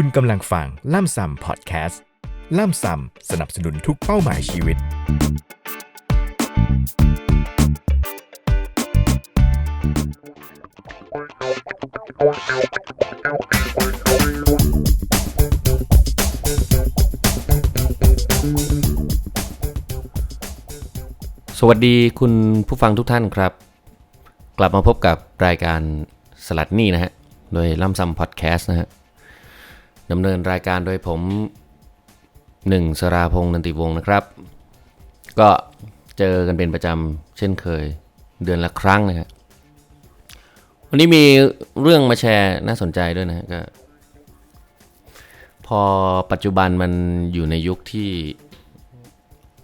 คุณกำลังฟังล่ำซำพอดแคสต์ ล่ำซำสนับสนุนทุกเป้าหมายชีวิต สวัสดีคุณผู้ฟังทุกท่านครับ กลับมาพบกับรายการสลัดหนี่นะฮะ โดยล่ำซำพอดแคสต์นะฮะ ดำเนินรายการโดยผมหนึ่งสราพงษ์นันติวงศ์นะครับ ก็เจอกันเป็นประจำเช่นเคยเดือนละครั้งนะฮะวันนี้มีเรื่องมาแชร์น่าสนใจด้วยนะฮะก็พอปัจจุบันมันอยู่ในยุคที่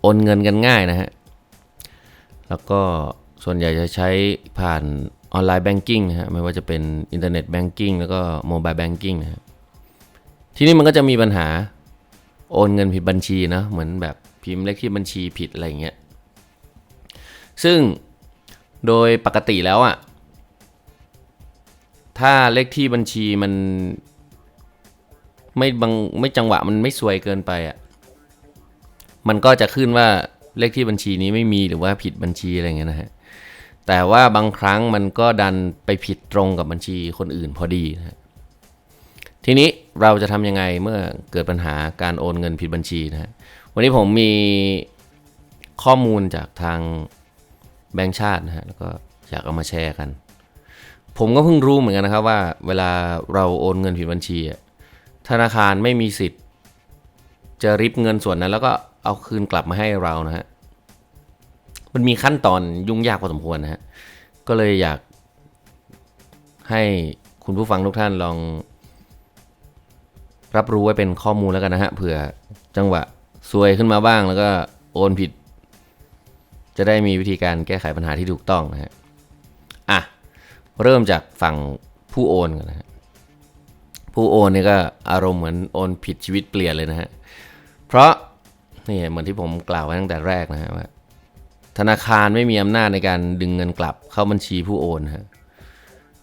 โอนเงินกันง่ายนะฮะ แล้วก็ส่วนใหญ่จะใช้ผ่านออนไลน์แบงกิ้งนะฮะ ไม่ว่าจะเป็นอินเทอร์เน็ตแบงกิ้งแล้วก็โมบายแบงกิ้งนะฮะ ทีนี้มันก็จะมีปัญหาโอนเงินผิดบัญชีนะเหมือนแบบพิมพ์เลขที่บัญชีผิดอะไรอย่างเงี้ยซึ่งโดยปกติแล้วอะ่ะถ้าเลขที่บัญชีมันไม่บางไม่จังหวะมันไม่สวยเกินไปอะมันก็จะขึ้นว่าเลขที่บัญชีนี้ไม่มีหรือว่าผิดบัญชีอะไรเงี้ยนะฮะแต่ว่าบางครั้งมันก็ดันไปผิดตรงกับบัญชีคนอื่นพอดีนะฮะ ทีนี้เราจะทำยังไงเมื่อเกิดปัญหาการโอนเงินผิดบัญชีนะฮะวันนี้ผมมีข้อมูลจากทางแบงก์ชาตินะฮะแล้วก็อยากเอามาแชร์กัน ผมก็เพิ่งรู้เหมือนกันนะครับว่า เวลาเราโอนเงินผิดบัญชีธนาคารไม่มีสิทธิ์ จะริบเงินส่วนนั้น แล้วก็เอาคืนกลับมาให้เรานะฮะมันมีขั้นตอนยุ่งยากพอสมควรนะฮะก็เลยอยากให้คุณผู้ฟังทุกท่านลอง รับรู้ไว้เป็นข้อมูลแล้วกันนะฮะเผื่อจังหวะซวยขึ้นมาบ้างแล้วก็โอนผิด จะได้มีวิธีการแก้ไขปัญหาที่ถูกต้องนะฮะอะเริ่มจากฝั่งผู้โอนก่อนนะฮะผู้โอนนี่ก็อารมณ์เหมือนโอนผิดชีวิตเปลี่ยนเลยนะฮะเพราะนี่เหมือนที่ผมกล่าวไว้ตั้งแต่แรกนะฮะว่าธนาคารไม่มีอำนาจในการดึงเงินกลับเข้าบัญชีผู้โอนฮะ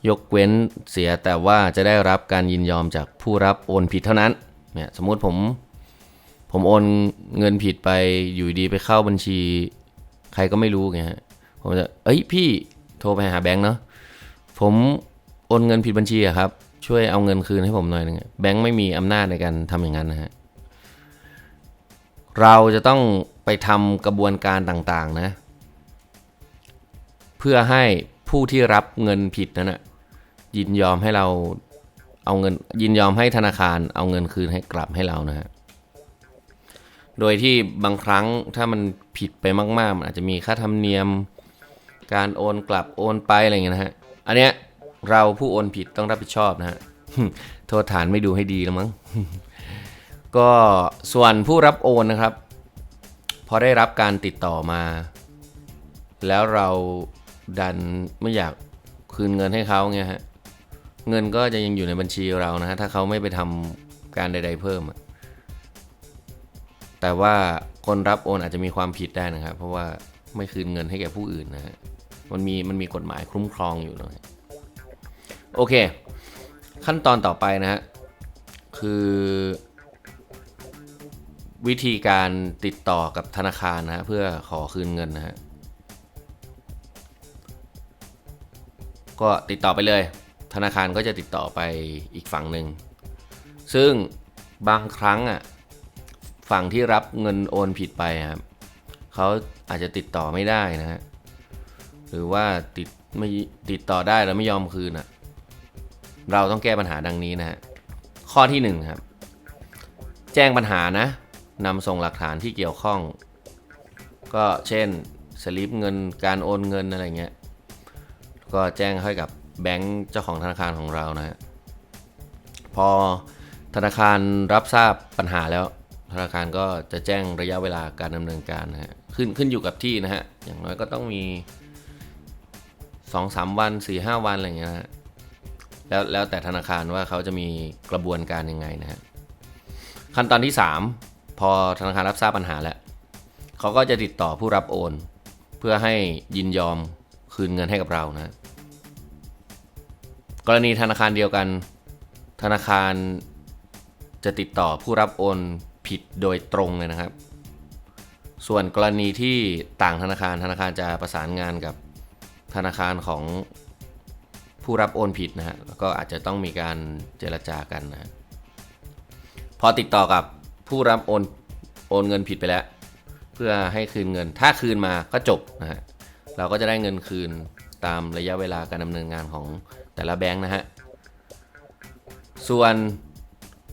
ยกเว้นเสียแต่ว่าจะได้รับการยินยอมจากผู้รับโอนผิดเท่านั้นเนี่ยสมมุติผมผมโอนเงินผิดไปอยู่ดีไปเข้าบัญชี ใครก็ไม่รู้ไงฮะผมจะเอ้ยพี่โทรไปหาแบงค์เนาะผมโอนเงินผิดบัญชีอะครับ ช่วยเอาเงินคืนให้ผมหน่อยนึงแบงค์ไม่มีอำนาจในการทำอย่างนั้นนะฮะเราจะต้องไปทำกระบวนการต่างๆนะ เพื่อให้ผู้ที่รับเงินผิดนั้นนะ ยินยอมให้เราเอาเงินยินยอมให้ธนาคารเอาเงินคืนให้กลับให้เรานะฮะโดยที่บางครั้งถ้ามันผิดไปมากๆมันอาจจะมีค่าธรรมเนียมการโอนกลับโอนไปอะไรเงี้ยนะฮะ อันเนี้ยเราผู้โอนผิดต้องรับผิดชอบนะฮะ โทษฐานไม่ดูให้ดีแล้วมั้ง ก็ส่วนผู้รับโอนนะครับ พอได้รับการติดต่อมา แล้วเราดันไม่อยากคืนเงินให้เขาเงี้ยฮะ เงินก็จะยังอยู่ในบัญชีเรานะฮะถ้าเขาไม่ไปทำการใด ๆ เพิ่ม แต่ว่าคนรับโอนอาจจะมีความผิดได้นะครับ เพราะว่าไม่คืนเงินให้แก่ผู้อื่นนะฮะมันมีมันมีกฎหมายคุ้มครองอยู่นะโอเค ขั้นตอนต่อไปนะฮะคือวิธีการติดต่อกับธนาคารนะฮะเพื่อขอคืนเงินนะฮะก็ติดต่อไปเลย ธนาคารก็จะติดต่อไปอีกฝั่งหนึ่ง ซึ่งบางครั้งอะฝั่งที่รับเงินโอนผิดไปครับเขาอาจจะติดต่อไม่ได้นะฮะหรือว่าติดไม่ติดต่อได้แล้วไม่ยอมคืนอะเราต้องแก้ปัญหาดังนี้นะฮะข้อที่หนึ่งครับ แจ้งปัญหานะนำส่งหลักฐานที่เกี่ยวข้อง ก็เช่นสลิปเงินการโอนเงินอะไรเงี้ยก็แจ้งให้กับ แบงค์เจ้าของธนาคารของเรานะฮะพอธนาคารรับทราบปัญหาแล้ว ธนาคารก็จะแจ้งระยะเวลาการดำเนินการนะฮะขึ้นขึ้นอยู่กับที่นะฮะอย่างน้อยก็ต้องมี2อสวัน4ีหวันอะไรเงี้ยนะแล้วแล้วแต่ธนาคารว่าเขาจะมีกระบวนการยังไงนะฮะขั้นตอนที่ 3 พอธนาคารรับทราบปัญหาแล้วเขาก็จะติดต่อผู้รับโอน เพื่อให้ยินยอมคืนเงินให้กับเรานะ กรณีธนาคารเดียวกัน ธนาคารจะติดต่อผู้รับโอนผิดโดยตรงเลยนะครับ ส่วนกรณีที่ต่างธนาคารธนาคารจะประสานงานกับธนาคารของผู้รับโอนผิดนะฮะแล้วก็อาจจะต้องมีการเจรจากันนะ พอติดต่อกับผู้รับโอนโอนเงินผิดไปแล้ว เพื่อให้คืนเงิน ถ้าคืนมาก็จบนะฮะ เราก็จะได้เงินคืน ตามระยะเวลาการดำเนินงานของแต่ละแบงค์นะฮะ ส่วน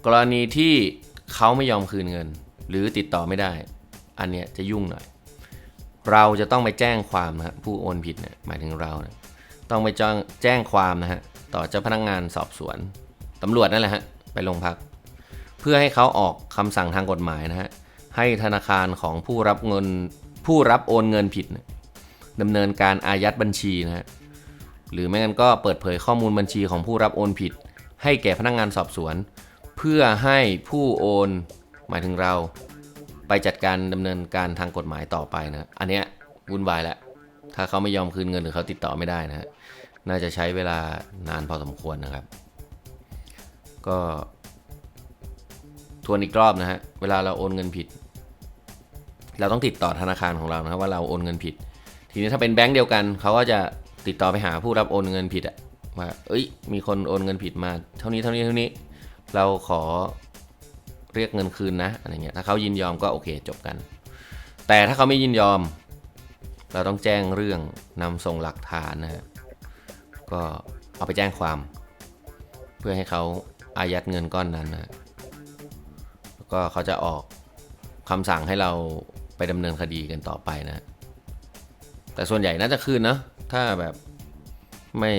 กรณีที่เขาไม่ยอมคืนเงิน หรือติดต่อไม่ได้ อันเนี้ยจะยุ่งหน่อย เราจะต้องไปแจ้งความนะฮะผู้โอนผิดเนี่ยหมายถึงเราเนี่ยต้องไปแจ้งแจ้งความนะฮะต่อเจ้าพนักงานสอบสวนตำรวจนั่นแหละฮะไปโรงพัก เพื่อให้เขาออกคำสั่งทางกฎหมายนะฮะให้ธนาคารของผู้รับเงินผู้รับโอนเงินผิดนี่ย ดำเนินการอายัดบัญชีนะฮะหรือไม่งั้นก็เปิดเผยข้อมูลบัญชีของผู้รับโอนผิด ให้แก่พนักงานสอบสวน เพื่อให้ผู้โอนหมายถึงเรา ไปจัดการดำเนินการทางกฎหมายต่อไปนะอันเนี้ยวุ่นวายแล้วถ้าเขาไม่ยอมคืนเงินหรือเขาติดต่อไม่ได้นะฮะน่าจะใช้เวลานานพอสมควรนะครับ ก็ทวนอีกรอบนะฮะเวลาเราโอนเงินผิด เราต้องติดต่อธนาคารของเรานะครับว่าเราโอนเงินผิด ทีนี้ถ้าเป็นแบงก์เดียวกันเขาก็จะติดต่อไปหาผู้รับโอนเงินผิดอะว่าเอ้ย มีคนโอนเงินผิดมา เท่านี้เท่านี้เท่านี้ เราขอเรียกเงินคืนนะอะไรเงี้ยถ้าเขายินยอมก็โอเคจบกัน แต่ถ้าเขาไม่ยินยอม เราต้องแจ้งเรื่องนำส่งหลักฐานนะฮะก็เอาไปแจ้งความ เพื่อให้เขาอายัดเงินก้อนนั้นนะแล้วก็เขาจะออกคำสั่งให้เราไปดำเนินคดีกันต่อไปนะ แต่ส่วนใหญ่น่าจะคืนนะ ถ้าแบบไม่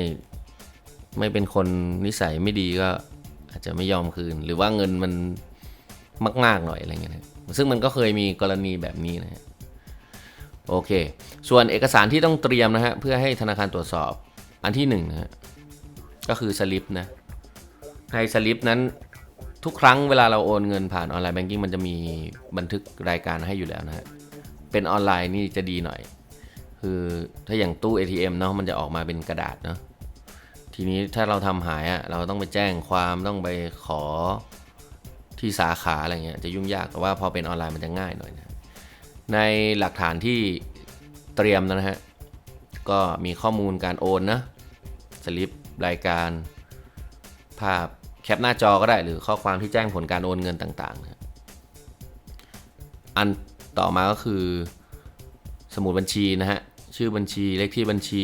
ไม่เป็นคนนิสัยไม่ดีก็อาจจะไม่ยอมคืน หรือว่าเงินมันมากๆหน่อยอะไรเงี้ยนะซึ่งมันก็เคยมีกรณีแบบนี้นะฮะโอเค ส่วนเอกสารที่ต้องเตรียมนะฮะเพื่อให้ธนาคารตรวจสอบอันที่หนึ่งนะฮะก็คือสลิปนะในสลิปนั้นทุกครั้งเวลาเราโอนเงินผ่านออนไลน์แบงกิ้งมันจะมีบันทึกรายการให้อยู่แล้วนะฮะเป็นออนไลน์นี่จะดีหน่อย คือถ้าอย่างตู้ ATM เนาะมันจะออกมาเป็นกระดาษเนาะทีนี้ถ้าเราทำหายอะ่ะเราต้องไปแจ้งความต้องไปขอที่สาขาอะไรเงี้ยจะยุ่งยากแต่ว่าพอเป็นออนไลน์มันจะง่ายหน่อยนะในหลักฐานที่เตรียมนะฮะก็มีข้อมูลการโอนนะสลิปรายการภาพแคปหน้าจอก็ได้หรือข้อความที่แจ้งผลการโอนเงินต่างๆนะอันต่อมาก็คือ สมุดบัญชีนะฮะ ชื่อบัญชี เลขที่บัญชี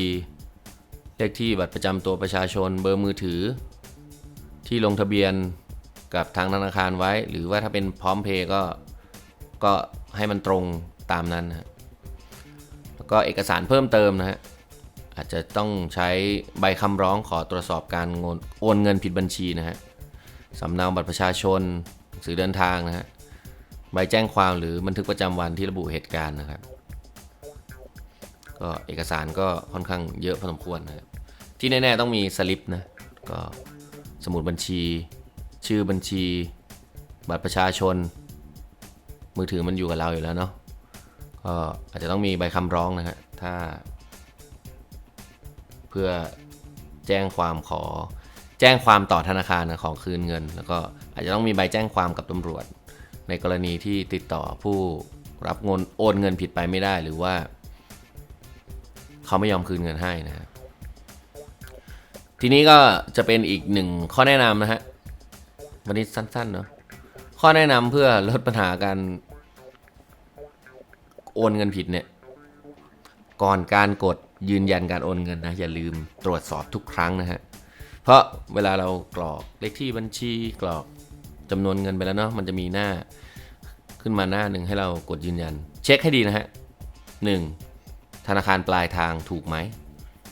เลขที่บัตรประจำตัวประชาชน เบอร์มือถือ ที่ลงทะเบียนกับทางธนาคารไว้ หรือว่าถ้าเป็นพร้อมเพย์ก็ ก็ให้มันตรงตามนั้นนะฮะแล้วก็เอกสารเพิ่มเติมนะฮะ อาจจะต้องใช้ใบคำร้องขอตรวจสอบการโอนเงินผิดบัญชีนะฮะสำเนาบัตรประชาชนหนังสือเดินทางนะฮะ ใบแจ้งความหรือบันทึกประจำวันที่ระบุเหตุการณ์นะครับ ก็เอกสารก็ค่อนข้างเยอะพอสมควรนะครับที่แน่ๆต้องมีสลิปนะก็สมุดบัญชี ชื่อบัญชี บัตรประชาชน มือถือมันอยู่กับเราอยู่แล้วเนาะก็อาจจะต้องมีใบคำร้องนะฮะถ้า เพื่อแจ้งความขอแจ้งความต่อธนาคารนะของคืนเงิน แล้วก็อาจจะต้องมีใบแจ้งความกับตำรวจ ในกรณีที่ติดต่อผู้รับเงินโอนเงินผิดไปไม่ได้หรือว่า เขาไม่ยอมคืนเงินให้นะฮะทีนี้ก็จะเป็นอีกหนึ่งข้อแนะนำนะฮะวันนี้สั้นๆเนาะข้อแนะนำเพื่อลดปัญหาการโอนเงินผิดเนี่ยก่อนการกดยืนยันการโอนเงินนะอย่าลืมตรวจสอบทุกครั้งนะฮะเพราะเวลาเรากรอกเลขที่บัญชีกรอกจำนวนเงินไปแล้วเนาะมันจะมีหน้าขึ้นมาหน้าหนึ่งให้เรากดยืนยัน เช็คให้ดีนะฮะ 1. ธนาคารปลายทางถูกไหม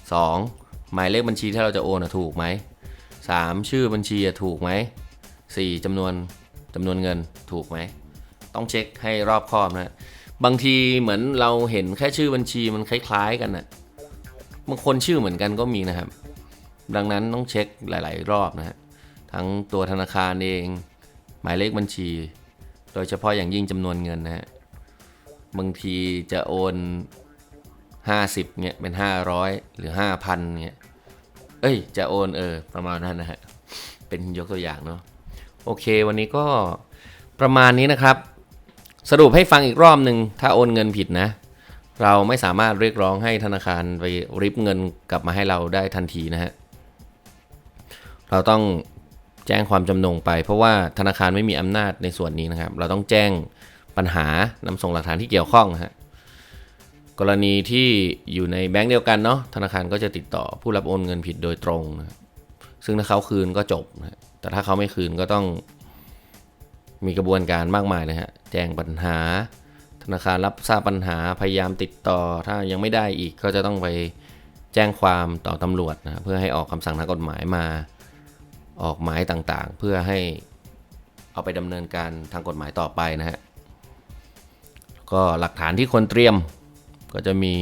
2. หมายเลขบัญชีที่เราจะโอนอะถูกไหม 3. ชื่อบัญชีอะถูกไหม 4. จำนวนจำนวนเงินถูกไหม ต้องเช็คให้รอบคอบนะบางทีเหมือนเราเห็นแค่ชื่อบัญชีมันคล้ายๆกันนะ่ะบางคนชื่อเหมือนกันก็มีนะครับ ดังนั้นต้องเช็คหลาย ๆ รอบนะฮะทั้งตัวธนาคารเอง หมายเลขบัญชี โดยเฉพาะอย่างยิ่งจำนวนเงินนะฮะบางทีจะโอน 50เนี่ยเป็น 500 หรือ 5,000เนี่ยเอ้ย จะโอนเออ ประมาณนั้นนะฮะ เป็นยกตัวอย่างเนาะโอเค วันนี้ก็ประมาณนี้นะครับ สรุปให้ฟังอีกรอบหนึ่งถ้าโอนเงินผิดนะ เราไม่สามารถเรียกร้องให้ธนาคารไปริบเงินกลับมาให้เราได้ทันทีนะฮะเราต้องแจ้งความจำนงไป เพราะว่าธนาคารไม่มีอำนาจในส่วนนี้นะครับ เราต้องแจ้งปัญหานำส่งหลักฐานที่เกี่ยวข้องนะฮะ กรณีที่อยู่ในแบงก์เดียวกันเนาะธนาคารก็จะติดต่อผู้รับโอนเงินผิดโดยตรงนะซึ่งถ้าเขาคืนก็จบนะฮะแต่ถ้าเขาไม่คืนก็ต้องมีกระบวนการมากมายเลยฮะแจ้งปัญหา ธนาคารรับทราบปัญหาพยายามติดต่อ ถ้ายังไม่ได้อีกก็จะต้องไปแจ้งความต่อตำรวจนะเพื่อให้ออกคำสั่งทางกฎหมายมาออกหมายต่างๆ เพื่อให้เอาไปดำเนินการทางกฎหมายต่อไปนะฮะก็หลักฐานที่ควรเตรียม ก็จะมี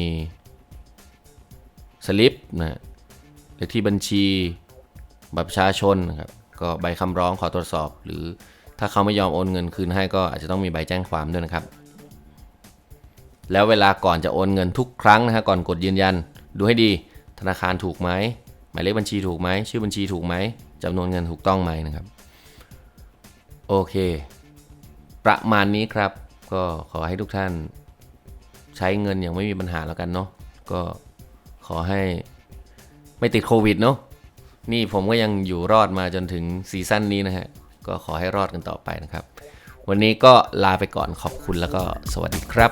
สลิปนะเลขที่บัญชีบัตรประชาชนนะครับก็ใบคำร้องขอตรวจสอบ หรือถ้าเขาไม่ยอมโอนเงินคืนให้ก็อาจจะต้องมีใบแจ้งความด้วยนะครับ แล้วเวลาก่อนจะโอนเงินทุกครั้งนะฮะก่อนกดยืนยัน ดูให้ดีธนาคารถูกไหมหมายเลขบัญชีถูกไหมชื่อบัญชีถูกไหมจำนวนเงินถูกต้องไหมนะครับ โอเค ประมาณนี้ครับ ก็ขอให้ทุกท่าน ใช้เงินอย่างไม่มีปัญหาแล้วกันเนาะก็ขอให้ไม่ติดโควิดเนาะนี่ผมก็ยังอยู่รอดมาจนถึงซีซั่นนี้นะฮะ ก็ขอให้รอดกันต่อไปนะครับ วันนี้ก็ลาไปก่อนขอบคุณแล้วก็สวัสดีครับ